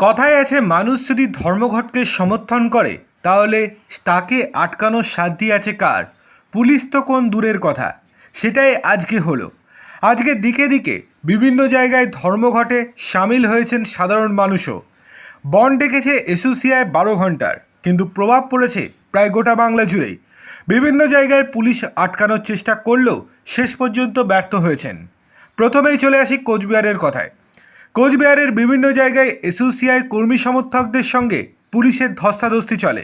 কথায় আছে, মানুষ যদি ধর্মঘটকে সমর্থন করে, তাহলে তাকে আটকানোর সাধ্যি আছে কার? পুলিশ তো কোন দূরের কথা। সেটাই আজকে হলো। আজকে দিকে দিকে বিভিন্ন জায়গায় ধর্মঘটে সামিল হয়েছেন সাধারণ মানুষও। বন ডেকেছে এসোসিয়ায় বারো ঘণ্টার, কিন্তু প্রভাব পড়েছে প্রায় গোটা বাংলা জুড়েই। বিভিন্ন জায়গায় পুলিশ আটকানোর চেষ্টা করলেও শেষ পর্যন্ত ব্যর্থ হয়েছেন। প্রথমেই চলে আসি কোচবিহারের কথায়। কোচবিহারের বিভিন্ন জায়গায় এসোসিয়াই কর্মী সমর্থকদের সঙ্গে পুলিশের ধস্তাধস্তি চলে।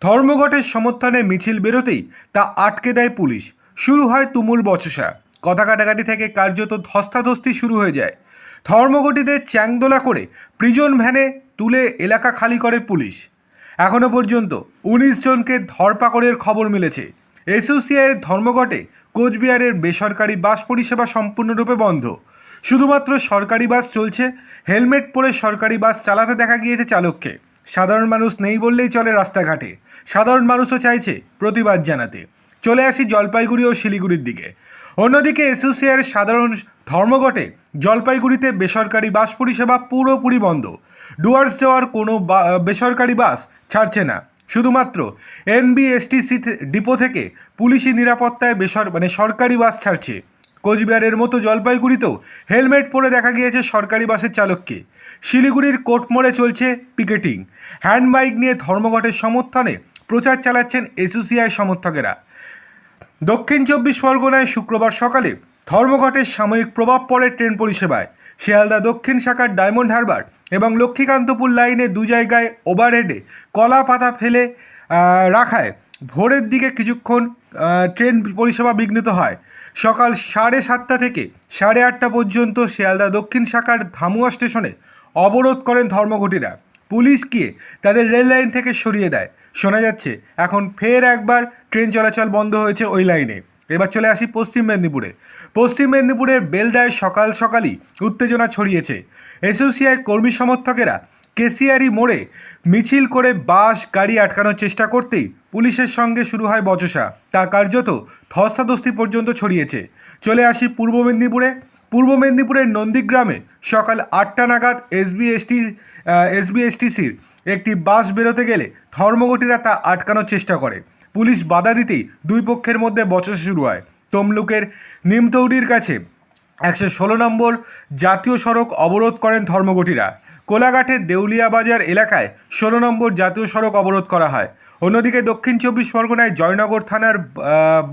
ধর্মঘটের সমর্থনে মিছিল বেরোতেই তা আটকে দেয় পুলিশ। শুরু হয় তুমুল বচসা। কথা কাটাকাটি থেকে কার্যত ধস্তাধস্তি শুরু হয়ে যায়। ধর্মঘটিদের চ্যাংদোলা করে প্রিজন ভ্যানে তুলে এলাকা খালি করে পুলিশ। এখনও পর্যন্ত উনিশ জনকে ধরপাকড়ের খবর মিলেছে। এসোসিয়ায়ের ধর্মঘটে কোচবিহারের বেসরকারি বাস পরিষেবা সম্পূর্ণরূপে বন্ধ। শুধুমাত্র সরকারি বাস চলছে, হেলমেট পরে সরকারি বাস চালাতে দেখা গিয়েছে চালককে। সাধারণ মানুষ নেই বললেই চলে রাস্তাঘাটে। সাধারণ মানুষও চাইছে প্রতিবাদ জানাতে। চলে আসি জলপাইগুড়ি ও শিলিগুড়ির দিকে। অন্যদিকে এসোসিয়ার সাধারণ ধর্মঘটে জলপাইগুড়িতে বেসরকারি বাস পরিষেবা পুরোপুরি বন্ধ। ডুয়ার্স যাওয়ার কোনো বেসরকারি বাস ছাড়ছে না। শুধুমাত্র এনবিএসটিসি ডিপো থেকে পুলিশি নিরাপত্তায় বেসর মানে সরকারি বাস ছাড়ছে। কোচবিহারের মতো জলপাইগুড়িতেও হেলমেট পরে দেখা গিয়েছে সরকারি বাসের চালককে। শিলিগুড়ির কোর্টমোড়ে চলছে পিকেটিং। হ্যান্ড বাইক নিয়ে ধর্মঘটের সমর্থনে প্রচার চালাচ্ছেন এসোসিআই সমর্থকেরা। দক্ষিণ চব্বিশ পরগনায় শুক্রবার সকালে ধর্মঘটের সাময়িক প্রভাব পড়ে ট্রেন পরিষেবায়। শিয়ালদা দক্ষিণ শাখার ডায়মন্ড হারবার এবং লক্ষ্মীকান্তপুর লাইনে দু জায়গায় ওভারহেডে কলা পাতা ফেলে রাখায় ভোরের দিকে কিছুক্ষণ ট্রেন পরিষেবা বিঘ্নিত হয়। সকাল সাড়ে সাতটা থেকে সাড়ে আটটা পর্যন্ত শিয়ালদা দক্ষিণ শাখার ধামুয়া স্টেশনে অবরোধ করেন ধর্মঘটিরা। পুলিশ গিয়ে তাদের রেল লাইন থেকে সরিয়ে দেয়। শোনা যাচ্ছে, এখন ফের একবার ট্রেন চলাচল বন্ধ হয়েছে ওই লাইনে। এবার চলে আসি পশ্চিম মেদিনীপুরে। পশ্চিম মেদিনীপুরের বেলদায় সকাল সকালই উত্তেজনা ছড়িয়েছে। এসোসিয়ায় কর্মী সমর্থকেরা কেসিয়ারি মোড়ে মিছিল করে বাস, গাড়ি আটকানোর চেষ্টা করতেই পুলিশের সঙ্গে শুরু হয় বচসা। তা কার্যত ধস্তাধস্তি পর্যন্ত ছড়িয়েছে। চলে আসি পূর্ব মেদিনীপুরে। পূর্ব মেদিনীপুরের নন্দীগ্রামে সকাল আটটা নাগাদ এসবিএসটি এসবিএসটিসির একটি বাস বেরোতে গেলে ধর্মঘটিরা তা আটকানোর চেষ্টা করে। পুলিশ বাধা দিতেই দুই পক্ষের মধ্যে বচসা শুরু হয়। তমলুকের নিমতৌড়ির কাছে একশো ষোলো নম্বর জাতীয় সড়ক অবরোধ করেন ধর্মঘটিরা। কোলাঘাটের দেউলিয়া বাজার এলাকায় ষোলো নম্বর জাতীয় সড়ক অবরোধ করা হয়। অন্যদিকে দক্ষিণ চব্বিশ পরগনায় জয়নগর থানার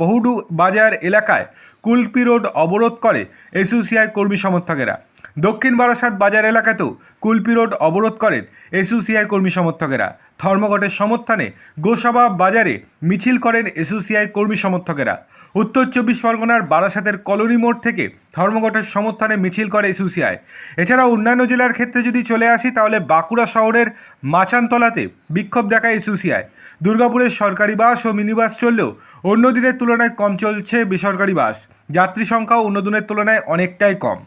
বহুডু বাজার এলাকায় কুলপি রোড অবরোধ করে এসিউসিআই কর্মী সমর্থকেরা। দক্ষিণ বারাসাত বাজার এলাকাতেও কুলপি রোড অবরোধ করেন এসোসিআই কর্মী সমর্থকেরা। ধর্মঘটের সমর্থনে গোসাবা বাজারে মিছিল করেন এসোসিআই কর্মী সমর্থকেরা। উত্তর চব্বিশ পরগনার বারাসাতের কলোনি মোড় থেকে ধর্মঘটের সমর্থনে মিছিল করে এসোসিআই এছাড়াও অন্যান্য জেলার ক্ষেত্রে যদি চলে আসি, তাহলে বাঁকুড়া শহরের মাচানতলাতে বিক্ষোভ দেখায় এসোসিআই দুর্গাপুরের সরকারি বাস ও মিনি বাস চললেও অন্য দিনের তুলনায় কম চলছে বেসরকারি বাস। যাত্রী সংখ্যাও অন্য দিনের তুলনায় অনেকটাই কম।